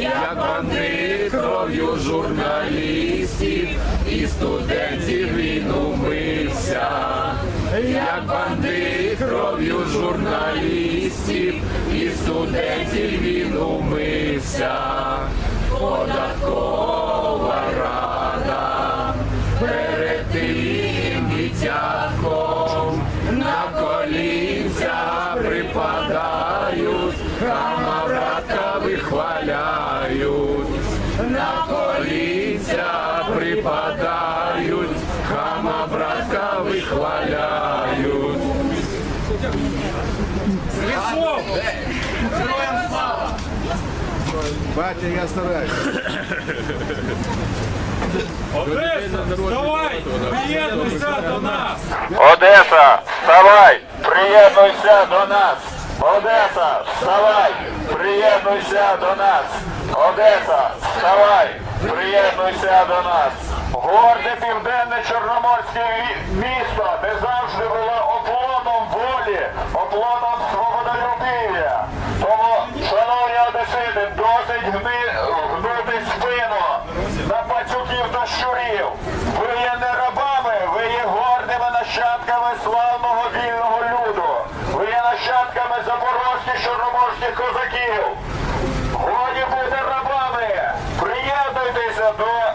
Як бандит кров'ю журналістів і студентів він умився, як бандит кров'ю журналістів і студентів він умився, податкова рада перед тим дитятком на колінця припадають, колінця припадають, хама братка вихваляють. Батя, я стараюсь. Одеса, давай, приєднуйся до нас! Одеса, вставай! Приєднуйся до нас! Одеса, вставай! Приєднуйся до нас! Одеса, вставай! Приєднуйся до нас! Горде південне чорноморське місто, де завжди було оплотом волі, оплотом свободолюбів'я. Тому, шановні одесити, досить гни, гнути спину на пацюків та щурів. Ви є не рабами, ви є гордими нащадками славного вільного нащадками запорожців чорноморських козаків. Годі бути рабами, приєднуйтеся до...